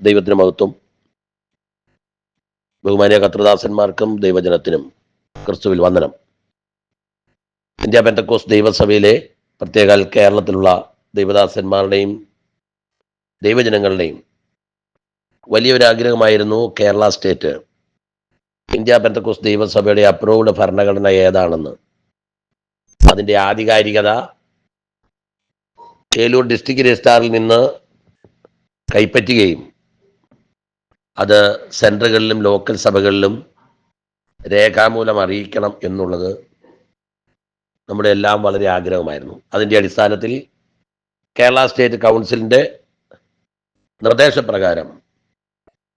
ദൈവത്തിന് മഹത്വം ബഹുമാനിയ കത്രദാസന്മാർക്കും ദൈവജനത്തിനും ക്രിസ്തുവിൽ വന്ദനം. ഇന്ത്യ പെന്തക്കോസ് ദൈവസഭയിലെ പ്രത്യേക കേരളത്തിലുള്ള ദൈവദാസന്മാരുടെയും ദൈവജനങ്ങളുടെയും വലിയൊരു ആഗ്രഹമായിരുന്നു കേരള സ്റ്റേറ്റ്. ഇന്ത്യ പെന്തക്കോസ് ദൈവസഭയുടെ അപ്രൂവ്ഡ് ഭരണഘടന ഏതാണെന്ന്. അതിന്റെ ആധികാരികത ഏലൂർ ഡിസ്ട്രിക്ട് രജിസ്ട്രാറിൽ നിന്ന് കൈപ്പറ്റുകയും അത് സെന്ററുകളിലും ലോക്കൽ സഭകളിലും രേഖാമൂലം അറിയിക്കണം എന്നുള്ളത് നമ്മുടെ എല്ലാം വളരെ ആഗ്രഹമായിരുന്നു. അതിന്റെ അടിസ്ഥാനത്തിൽ കേരള സ്റ്റേറ്റ് കൗൺസിലിന്റെ നിർദ്ദേശപ്രകാരം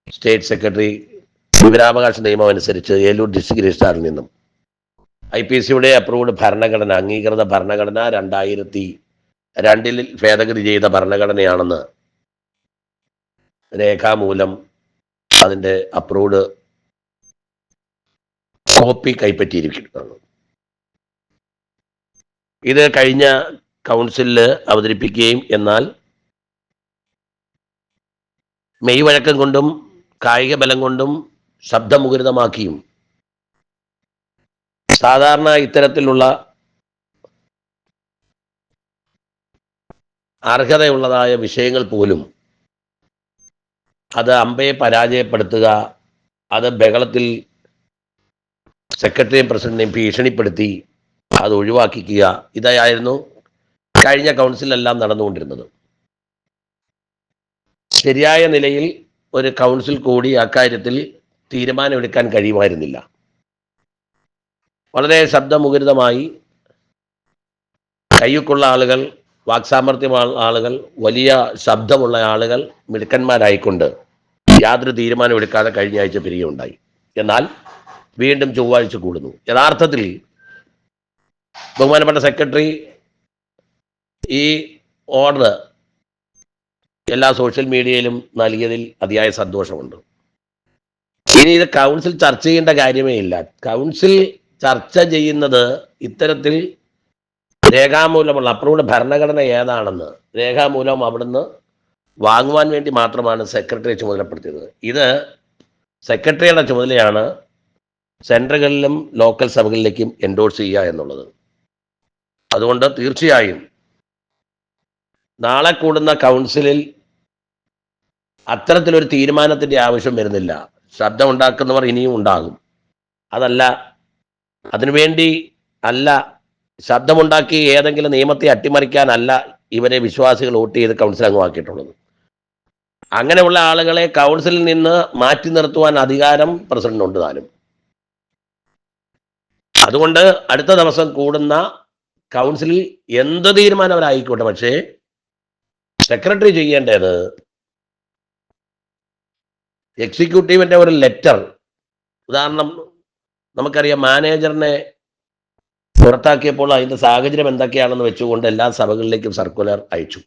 സ്റ്റേറ്റ് സെക്രട്ടറി വിവരാവകാശ നിയമം അനുസരിച്ച് ഏലൂർ ഡിസ്ട്രിക്ട് രജിസ്ട്രാറിൽ നിന്നും ഐ പി സിയുടെ അപ്രൂവ്ഡ് ഭരണഘടന അംഗീകൃത ഭരണഘടന രണ്ടായിരത്തി രണ്ടിൽ ഭേദഗതി ചെയ്ത ഭരണഘടനയാണെന്ന് രേഖാമൂലം അതിന്റെ അപ്രൂവ്ഡ് കോപ്പി കൈപ്പറ്റിയിരിക്കുന്നതാണ് ഇത് കഴിഞ്ഞ കൗൺസിലിൽ അവതരിപ്പിക്കുകയും എന്നാൽ മെയ് വഴക്കം കൊണ്ടും കായിക ബലം കൊണ്ടും ശബ്ദമുഖരിതമാക്കിയും സാധാരണ ഇത്തരത്തിലുള്ള അർഹതയുള്ളതായ വിഷയങ്ങൾ പോലും അത് അമ്പയെ പരാജയപ്പെടുത്തുക അത് ബഹളത്തിൽ സെക്രട്ടറിയും പ്രസിഡന്റിനെയും ഭീഷണിപ്പെടുത്തി അത് ഒഴിവാക്കിക്കുക ഇതായിരുന്നു കഴിഞ്ഞ കൗൺസിലെല്ലാം നടന്നുകൊണ്ടിരുന്നത്. ശരിയായ നിലയിൽ ഒരു കൗൺസിൽ കൂടി അക്കാര്യത്തിൽ തീരുമാനമെടുക്കാൻ കഴിയുമായിരുന്നില്ല. വളരെ ശബ്ദമുഖരിതമായി കയ്യൊക്കുള്ള ആളുകൾ വാക്സാമർത്ഥ്യമുള്ള ആളുകൾ വലിയ ശബ്ദമുള്ള ആളുകൾ മിടുക്കന്മാരായിക്കൊണ്ട് യാതൊരു തീരുമാനമെടുക്കാതെ കഴിഞ്ഞ ആഴ്ച പിരിയുണ്ടായി എന്നാൽ വീണ്ടും ചൊവ്വാഴ്ച കൂടുന്നു. യഥാർത്ഥത്തിൽ ബഹുമാനപ്പെട്ട സെക്രട്ടറി ഈ ഓർഡർ എല്ലാ സോഷ്യൽ മീഡിയയിലും നൽകിയതിൽ അതിയായ സന്തോഷമുണ്ട്. ഇനി ഇത് കൗൺസിൽ ചർച്ച ചെയ്യേണ്ട കാര്യമേ ഇല്ല. കൗൺസിൽ ചർച്ച ചെയ്യുന്നത് ഇത്തരത്തിൽ രേഖാമൂലമുള്ള അപ്രൂവ്ഡ് ഭരണഘടന ഏതാണെന്ന് രേഖാമൂലം അവിടുന്ന് വാങ്ങുവാൻ വേണ്ടി മാത്രമാണ് സെക്രട്ടറി ചുമതലപ്പെടുത്തിയത്. ഇത് സെക്രട്ടറിയുടെ ചുമതലയാണ് സെന്ററുകളിലും ലോക്കൽ സഭകളിലേക്കും എൻഡോഴ്സ് ചെയ്യുക എന്നുള്ളത്. അതുകൊണ്ട് തീർച്ചയായും നാളെ കൂടുന്ന കൗൺസിലിൽ അത്തരത്തിലൊരു തീരുമാനത്തിന്റെ ആവശ്യം വരുന്നില്ല. ശബ്ദം ഉണ്ടാക്കുന്നവർ ഇനിയും ഉണ്ടാകും. അതല്ല അതിനുവേണ്ടി അല്ല ശബ്ദമുണ്ടാക്കി ഏതെങ്കിലും നിയമത്തെ അട്ടിമറിക്കാനല്ല ഇവരെ വിശ്വാസികൾ വോട്ട് ചെയ്ത് കൗൺസിൽ അംഗമാക്കിയിട്ടുള്ളത് അങ്ങനെയുള്ള ആളുകളെ കൗൺസിലിൽ നിന്ന് മാറ്റി നിർത്തുവാൻ അധികാരം പ്രസിഡന്റുണ്ട് താനും. അതുകൊണ്ട് അടുത്ത ദിവസം കൂടുന്ന കൗൺസിലിൽ എന്ത് തീരുമാനം അവരായിക്കോട്ടെ പക്ഷേ സെക്രട്ടറി ചെയ്യേണ്ടത് എക്സിക്യൂട്ടീവിന്റെ ഒരു ലെറ്റർ ഉദാഹരണം നമുക്കറിയാം മാനേജറിനെ പുറത്താക്കിയപ്പോൾ അതിന്റെ സാഹചര്യം എന്തൊക്കെയാണെന്ന് വെച്ചുകൊണ്ട് എല്ലാ സഭകളിലേക്കും സർക്കുലർ അയച്ചു.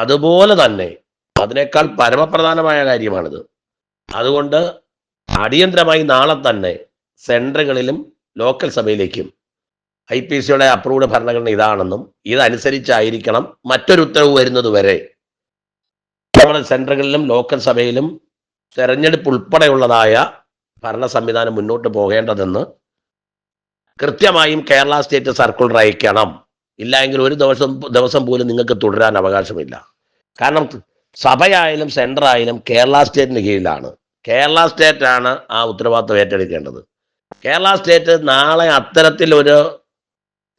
അതുപോലെ തന്നെ അതിനേക്കാൾ പരമപ്രധാനമായ കാര്യമാണിത്. അതുകൊണ്ട് അടിയന്തരമായി നാളെ തന്നെ സെന്ററുകളിലും ലോക്കൽ സഭയിലേക്കും ഐ പി സിയുടെ അപ്രൂവ്ഡ് ഭരണഘടന ഇതാണെന്നും ഇതനുസരിച്ചായിരിക്കണം മറ്റൊരു ഉത്തരവ് വരുന്നത് വരെ. നമ്മുടെ സെന്ററുകളിലും ലോക്കൽ സഭയിലും തെരഞ്ഞെടുപ്പ് ഉൾപ്പെടെയുള്ളതായ ഭരണ സംവിധാനം മുന്നോട്ട് പോകേണ്ടതെന്ന് കൃത്യമായും കേരള സ്റ്റേറ്റ് സർക്കുലർ അയക്കണം ഇല്ലെങ്കിൽ ഒരു ദിവസം ദിവസം പോലും നിങ്ങൾക്ക് തുടരാൻ അവകാശമില്ല. കാരണം സഭയായാലും സെന്റർ ആയാലും കേരള സ്റ്റേറ്റിന് കീഴിലാണ്. കേരള സ്റ്റേറ്റ് ആണ് ആ ഉത്തരവാദിത്വം ഏറ്റെടുക്കേണ്ടത്. കേരള സ്റ്റേറ്റ് നാളെ അത്തരത്തിലൊരു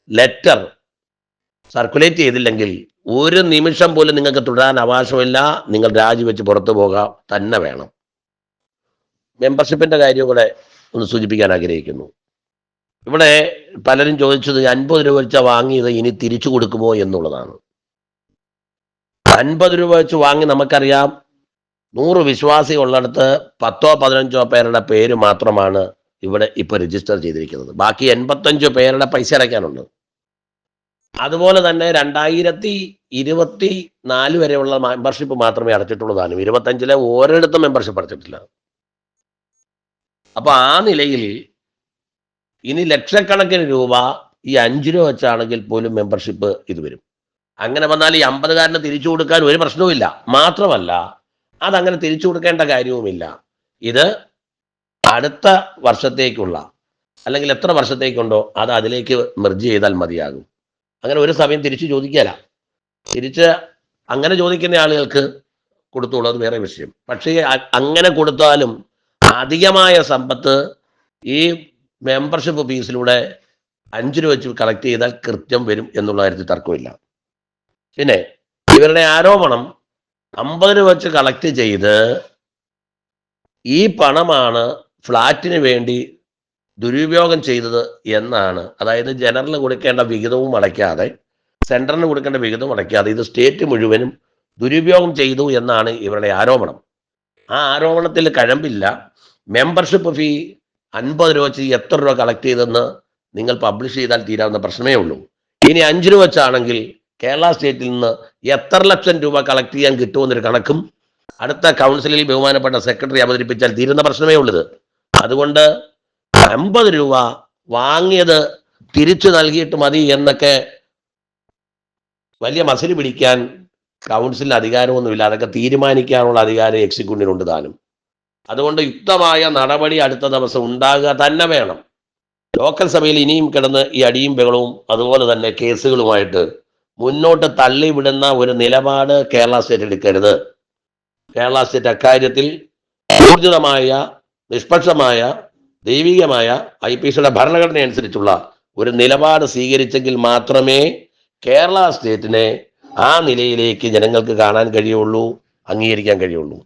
ലെറ്റർ സർക്കുലേറ്റ് ചെയ്തില്ലെങ്കിൽ ഒരു നിമിഷം പോലും നിങ്ങൾക്ക് തുടരാൻ അവകാശമില്ല. നിങ്ങൾ രാജിവെച്ച് പുറത്തു പോകാൻ തന്നെ വേണം. മെമ്പർഷിപ്പിന്റെ കാര്യം കൂടെ ഒന്ന് സൂചിപ്പിക്കാൻ ആഗ്രഹിക്കുന്നു. ഇവിടെ പലരും ചോദിച്ചത് അൻപത് രൂപ വെച്ച വാങ്ങിയത് ഇനി തിരിച്ചു കൊടുക്കുമോ എന്നുള്ളതാണ്. അൻപത് രൂപ വെച്ച് വാങ്ങി നമുക്കറിയാം നൂറ് വിശ്വാസി ഉള്ളിടത്ത് പത്തോ പതിനഞ്ചോ പേരുടെ പേര് മാത്രമാണ് ഇവിടെ ഇപ്പൊ രജിസ്റ്റർ ചെയ്തിരിക്കുന്നത്. ബാക്കി എൺപത്തഞ്ചോ പേരുടെ പൈസ അടയ്ക്കാനുണ്ട്. അതുപോലെ തന്നെ രണ്ടായിരത്തി ഇരുപത്തി നാല് വരെയുള്ള മെമ്പർഷിപ്പ് മാത്രമേ അടച്ചിട്ടുള്ളതാണ് താനും. ഇരുപത്തഞ്ചിലെ ഓരോരിടത്തും മെമ്പർഷിപ്പ് അടച്ചിട്ടില്ല. അപ്പൊ ആ നിലയിൽ ഇനി ലക്ഷക്കണക്കിന് രൂപ ഈ അഞ്ച് രൂപ വെച്ചാണെങ്കിൽ പോലും മെമ്പർഷിപ്പ് ഇത് വരും. അങ്ങനെ വന്നാൽ ഈ അമ്പതുകാരന് തിരിച്ചു കൊടുക്കാൻ ഒരു പ്രശ്നവുമില്ല. മാത്രമല്ല അതങ്ങനെ തിരിച്ചു കൊടുക്കേണ്ട കാര്യവുമില്ല. ഇത് അടുത്ത വർഷത്തേക്കുള്ള അല്ലെങ്കിൽ എത്ര വർഷത്തേക്കുണ്ടോ അത് അതിലേക്ക് മെർജ് ചെയ്താൽ മതിയാകും. അങ്ങനെ ഒരു സമയം തിരിച്ചു ചോദിക്കല. തിരിച്ച് അങ്ങനെ ചോദിക്കുന്ന ആളുകൾക്ക് കൊടുത്തോളൂ അത് വേറെ വിഷയം. പക്ഷേ അങ്ങനെ കൊടുത്താലും അധികമായ സമ്പത്ത് ഈ മെമ്പർഷിപ്പ് ഫീസിലൂടെ അഞ്ച് രൂപ വെച്ച് കളക്ട് ചെയ്താൽ കൃത്യം വരും എന്നുള്ള കാര്യത്തിൽ തർക്കമില്ല. പിന്നെ ഇവരുടെ ആരോപണം അമ്പത് രൂപ വെച്ച് കളക്ട് ചെയ്ത് ഈ പണമാണ് ഫ്ലാറ്റിന് വേണ്ടി ദുരുപയോഗം ചെയ്തത് എന്നാണ്. അതായത് ജനറലിന് കൊടുക്കേണ്ട വിഹിതവും അടയ്ക്കാതെ സെൻട്രലിന് കൊടുക്കേണ്ട വിഹിതവും അടയ്ക്കാതെ ഇത് സ്റ്റേറ്റ് മുഴുവനും ദുരുപയോഗം ചെയ്തു എന്നാണ് ഇവരുടെ ആരോപണം. ആ ആരോപണത്തിൽ കഴമ്പില്ല. മെമ്പർഷിപ്പ് ഫീ അൻപത് രൂപ വെച്ച് എത്ര രൂപ കളക്ട് ചെയ്തെന്ന് നിങ്ങൾ പബ്ലിഷ് ചെയ്താൽ തീരാവുന്ന പ്രശ്നമേ ഉള്ളൂ. ഇനി അഞ്ച് രൂപ വെച്ചാണെങ്കിൽ കേരള സ്റ്റേറ്റിൽ നിന്ന് എത്ര ലക്ഷം രൂപ കളക്ട് ചെയ്യാൻ കിട്ടുമെന്നൊരു കണക്കും അടുത്ത കൗൺസിലിൽ ബഹുമാനപ്പെട്ട സെക്രട്ടറി അവതരിപ്പിച്ചാൽ തീരുന്ന പ്രശ്നമേ ഉള്ളത്. അതുകൊണ്ട് അമ്പത് രൂപ വാങ്ങിയത് തിരിച്ചു നൽകിയിട്ട് മതി എന്നൊക്കെ വലിയ മസിൽ പിടിക്കാൻ കൗൺസിലിന് അധികാരമൊന്നുമില്ല. അതൊക്കെ തീരുമാനിക്കാനുള്ള അധികാരം എക്സിക്യൂട്ടീവിനുണ്ട് താനും. അതുകൊണ്ട് യുക്തമായ നടപടി അടുത്ത ദിവസം ഉണ്ടാകുക തന്നെ വേണം. ലോക്കൽ സഭയിൽ ഇനിയും കിടന്ന് ഈ അടിയും ബഹളവും അതുപോലെ തന്നെ കേസുകളുമായിട്ട് മുന്നോട്ട് തള്ളിവിടുന്ന ഒരു നിലപാട് കേരള സ്റ്റേറ്റ് എടുക്കരുത്. കേരള സ്റ്റേറ്റ് അക്കാര്യത്തിൽ ഊർജിതമായ നിഷ്പക്ഷമായ ദൈവികമായ ഐ പി സിയുടെ ഭരണഘടന അനുസരിച്ചുള്ള ഒരു നിലപാട് സ്വീകരിച്ചെങ്കിൽ മാത്രമേ കേരള സ്റ്റേറ്റിനെ ആ നിലയിലേക്ക് ജനങ്ങൾക്ക് കാണാൻ കഴിയുള്ളൂ അംഗീകരിക്കാൻ കഴിയുള്ളൂ.